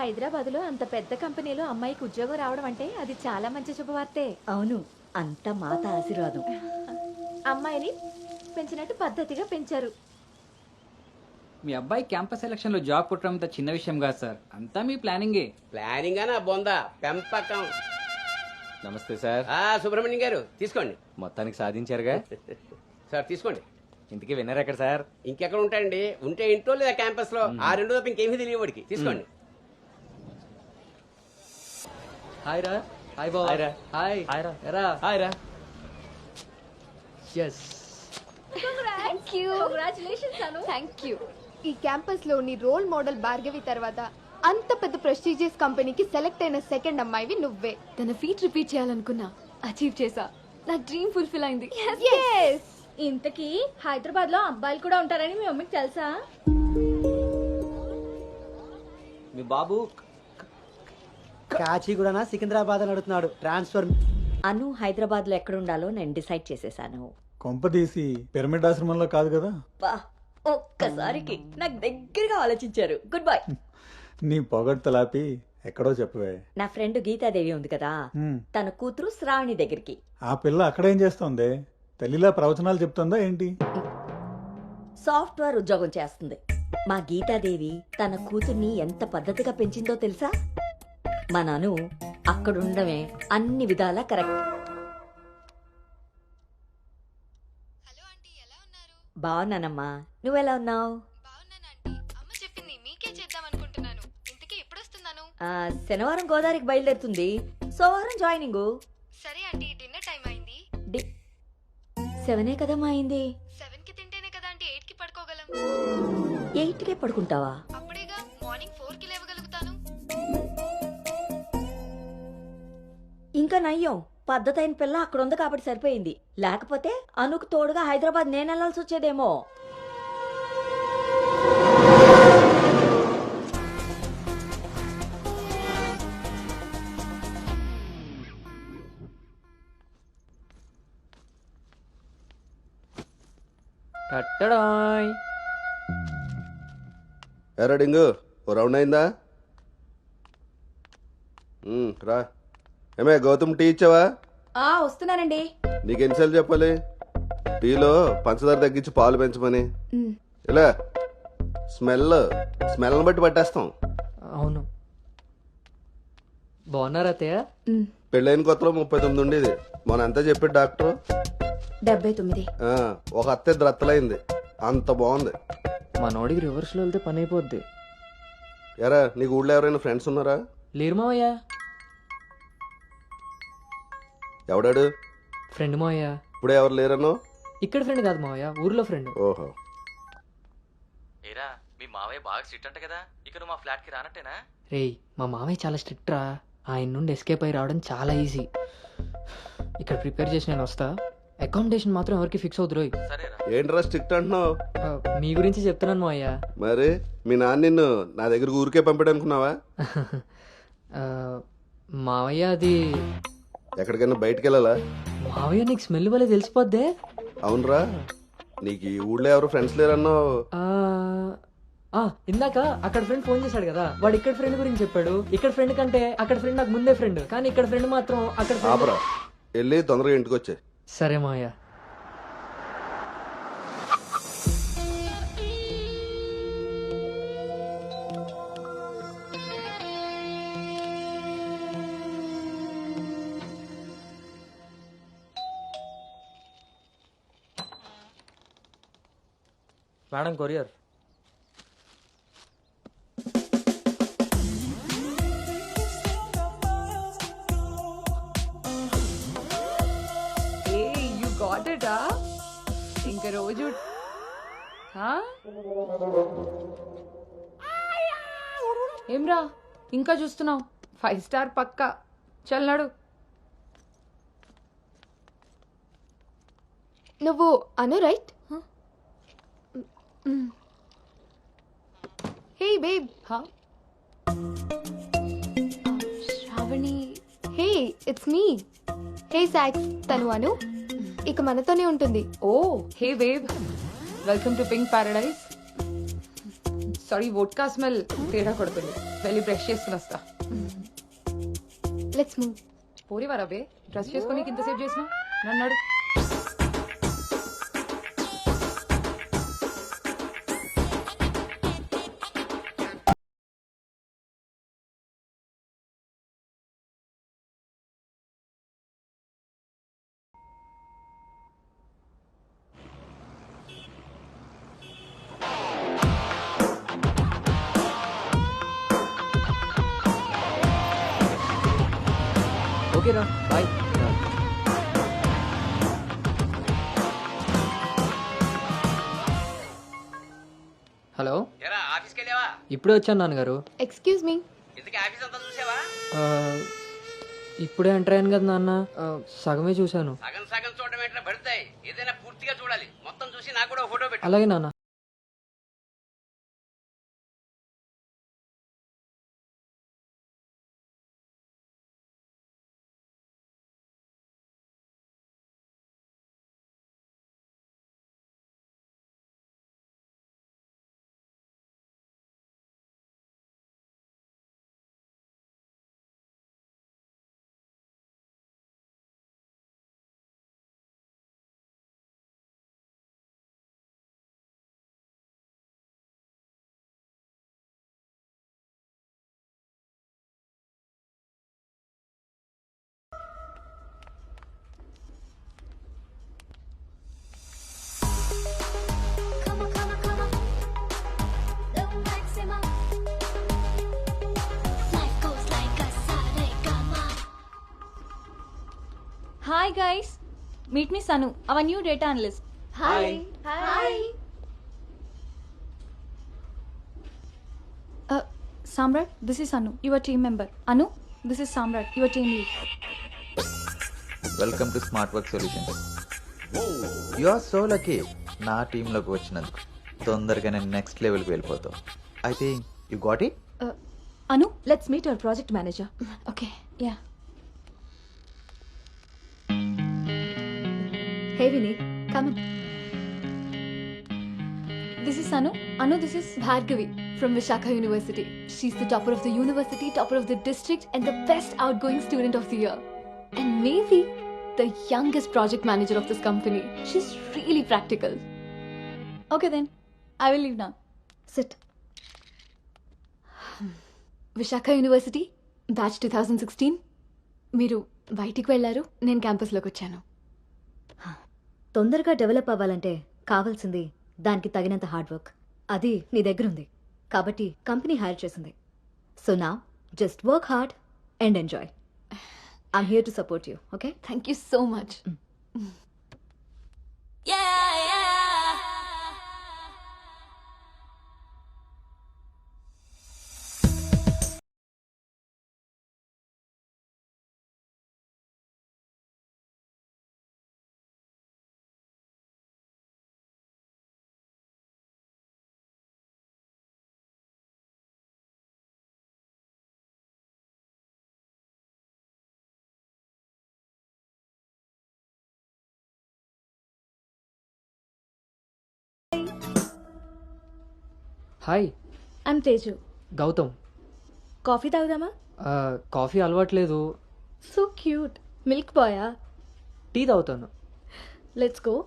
హైదరాబాద్లో అంత పెద్ద కంపెనీలో అమ్మాయికి ఉద్యోగం రావడం అంటే అది చాలా మంచి శుభవార్తే. అవును అంత మాత ఆశీర్వాదం. అమ్మాయిని పెంచినట్టు పద్ధతిగా పెంచారు. మీ అబ్బాయి క్యాంపస్ సెలక్షన్లో జాబ్ కొట్టడం అంత చిన్న విషయం కాదు సార్. అంతా మీ ప్లానింగే. ప్లానింగ్ నా బొందా పెంపకం. నమస్తే సార్. ఆ సుబ్రహ్మణ్యం గారు తీసుకోండి. మొత్తానికి సాధించారుగా? సార్ తీసుకోండి. ఇంతకీ విన్నర్ ఎక్కడ సార్? ఇంకెక్కడ ఉంటాయండి? ఉంటే ఇంట్లో లేదా క్యాంపస్లో ఆ రెండు తప్ప ఇంకేమీ తెలియవాడికి తీసుకోండి. హాయ్ రా హాయ్ బావ హాయ్ రా. హాయ్ హాయ్ రా. ఎరా హాయ్ రా yes thank you congratulations Anu thank you ఈ క్యాంపస్లోని రోల్ మోడల్ భార్గవి తర్వాత అంత పెద్ద ప్రెస్టీజియస్ కంపెనీకి సెలెక్ట్ అయిన సెకండ్ అమ్మాయివి నువ్వే. తన ఫీట్ రిపీట్ చేయాలనుకున్నా అచీవ్ చేసా నా డ్రీమ్ ఫుల్ఫిల్ అయింది. Yes! ఇంతకీ హైదరాబాద్లో అబ్బాయిలు కూడా ఉంటారని మీ మమ్మీకి తెలుసా? మీ బాబు కాచిగూడనా? సికింద్రాబాద్ అని అడుగుతున్నాడు. ట్రాన్స్ఫర్ అను హైదరాబాద్లో ఎక్కడుండాలో నేను డిసైడ్ చేసేసాను. కొంప తీసి పిరమిడ్ ఆశ్రమంలో కాదు కదా? బా ఒక్కసారికి నాకు దగ్గరగా ఆలోచించారు. గుడ్ బై నీ పొగడ్తలాపి ఎక్కడో చెప్పవే. నా ఫ్రెండ్ గీతాదేవి ఉంది కదా? హ్మ్. తన కూతురు శ్రావణి దగ్గరికి. ఆ పిల్ల అక్కడేం చేస్తోంది? తల్లిలా ప్రవచనాలు చెప్తుందా ఏంటి? సాఫ్ట్వేర్ ఉద్యోగం చేస్తుంది. మా గీతాదేవి తన కూతుర్ని ఎంత పద్ధతిగా పెంచిందో తెలుసా? మా నాను అక్కడుండమే అన్ని విధాలా కరెక్ట్. హలో ఆంటీ ఎలా ఉన్నారు? బాగున్నానమ్మా. నువ్వెలా ఉన్నావు? శనివారం గోదావరికి బయలుదేరుతుంది. సోమవారం జాయినింగ్. సరే ఆంటీ డిన్నర్ టైం అయింది. డి సెవెనే కదమ్మా అయింది. సెవెన్కి తింటేనే కదా ఆంటీ ఎయిట్కి పడుకోగలం. ఎయిట్కే పడుకుంటావా? ఇంకా నయ్యం. పద్ధతైన పిల్ల అక్కడ ఉంది కాబట్టి సరిపోయింది. లేకపోతే అనుకు తోడుగా హైదరాబాద్ నేను వెళ్ళాల్సి వచ్చేదేమో. కట్టడాయ్ ఎరా డింగు ఓ రౌండ్ అయిందా? రా. ఏమే గౌతమ్ టీ ఇచ్చావా? ఆ వస్తున్నానండి. నీకు ఎన్నిసార్లు చెప్పాలి? టీలో పంచదార తగ్గించి పాలు పెంచమని. ఇలా స్మెల్ స్మెల్ని బట్టి పట్టేస్తాం. అవును. బాగున్నారా అత్తయ్య? పెళ్ళైన కొత్తలో ముప్పై తొమ్మిది ఉండేది. మొన్న అంతా చెప్పాడు డాక్టర్? డెబ్బై తొమ్మిది. ఆ, ఒక అత్త ఇద్దరు అత్తలైంది అంత బాగుంది. మనోడికి రివర్స్లో వెళ్తే పని అయిపోద్ది. ఎరా నీకు ఊళ్ళో ఎవరైనా ఫ్రెండ్స్ ఉన్నారా? లేరు మావయ్య. ఎవడాడు? ఫ్రెండ్ మావయ్య. ఇప్పుడే ఎవరు లేరనో ఇక్కడ ఫ్రెండ్ కాదు మావయ్య ఊర్లో ఫ్రెండ్. ఓహో. ఏరా మీ మావయ్య బాగా స్ట్రిక్ట్ అంట కదా ఇక నువ్వు మా ఫ్లాట్కి రానట్టేనా? రేయ్ మా మావయ్య చాలా స్ట్రిక్ట్ రా. ఆయన నుండి ఎస్కేప్ అయి రావడం చాలా ఈజీ. ఇక్కడ ప్రిపేర్ చేసి నేను వస్తా. అకామిడేషన్ మాత్రం ఎవరికి ఫిక్స్ అవుతురు సరేరా. ఏంట్రా స్ట్రిక్ట్ అంటున్నావు? మీ గురించి చెప్తున్నాను మావయ్య. మరి మీ నాన్న నిన్ను నా దగ్గర ఊరికే పంపాడు అనుకున్నావా? మావయ్య అది ఎక్కడికైనా బయటికి వెళ్ళాలా మావయ్య నీకు స్మెల్ వల్ల తెలిసిపోద్దే. అవునరా నీకు ఈ ఊళ్ళో ఎవరు ఫ్రెండ్స్ లేరన్నావు ఆ, ఆ, ఇందాక అక్కడ ఫ్రెండ్ ఫోన్ చేశాడు కదా వాడు ఇక్కడ ఫ్రెండ్ గురించి చెప్పాడు. ఇక్కడ ఫ్రెండ్ కంటే అక్కడ ఫ్రెండ్ నాకు ముందే ఫ్రెండ్ కానీ ఇక్కడ ఫ్రెండ్ మాత్రం అక్కడ friend- ఆపరా వెళ్ళి తొందరగా ఇంటికి వచ్చే సరే మావయ్య. Madam courier. Eh you got it ఆ ఇంక రోజు హా? ఏమ్రా ఇంకా చూస్తున్నావు? ఫైవ్ స్టార్ పక్కా. చల్నాడు నువ్వు అను రైట్ హే బేబ్. హా? Shravani. Hey it's me. Hey socks తను అను ఇక మనతోనే ఉంటుంది. ఓ hey wave welcome to pink paradise sorry vodka smell తేడా కొడుతుంది. వెళ్ళి బ్రష్ చేసుకుని వస్తా. లెట్స్ మూవ్ పోరివారా బే? డ్రెస్ చేసుకొని ఇంతసేపు చేసిన? నన్ను అడుగు. ఓకే రా బాయ్ హలో ఎరా ఆఫీస్కి వెళ్ళావా? ఇప్పుడే వచ్చాను నాన్నగారు. ఎక్స్క్యూజ్ మీ ఇంతకీ ఆఫీస్ అంతా చూసావా? ఆ, ఇప్పుడే ఎంటర్ అయ్యాను కదా నాన్న. ఆ, సగమే చూశాను. సగం సగం చూడడం ఏంటో పడతాయి ఏదైనా పూర్తిగా చూడాలి. మొత్తం చూసి నాకు కూడా ఫోటో పెట్టు. అలాగే నాన్న. హాయ్ గైస్ మీట్ మీ సను our new data analyst hi hi Samrat this is Anu your team member Anu this is Samrat your team lead welcome to smart work solutions you are so lucky నా టీంలోకి వచ్చినందుకు తొందరగా నేను next లెవెల్కి వెళ్ళిపోతావు I think you got it Anu let's meet our project manager okay yeah hey Vini come on this is Anu Anu this is Bhargavi from Visakha university she's the topper of the university topper of the district and the best outgoing student of the year and maybe the youngest project manager of this company she's really practical okay then I will leave నా sit Visakha university batch two thousand sixteen మీరు బయటికి వెళ్ళారు. నేను క్యాంపస్లోకి వచ్చాను. తొందరగా develop అవ్వాలంటే కావాల్సింది దానికి తగినంత హార్డ్ వర్క్. అది నీ దగ్గర ఉంది కాబట్టి కంపెనీ హైర్ చేసింది. సో నా just work hard and enjoy. I'm here to support you okay? Thank you so much. Hi. I'm Teju. Gautam. Coffee తాగుదామా? Coffee అలవాట్లేదు. So cute. మిల్క్ బాయా? టీ తాగుతాను. Let's go.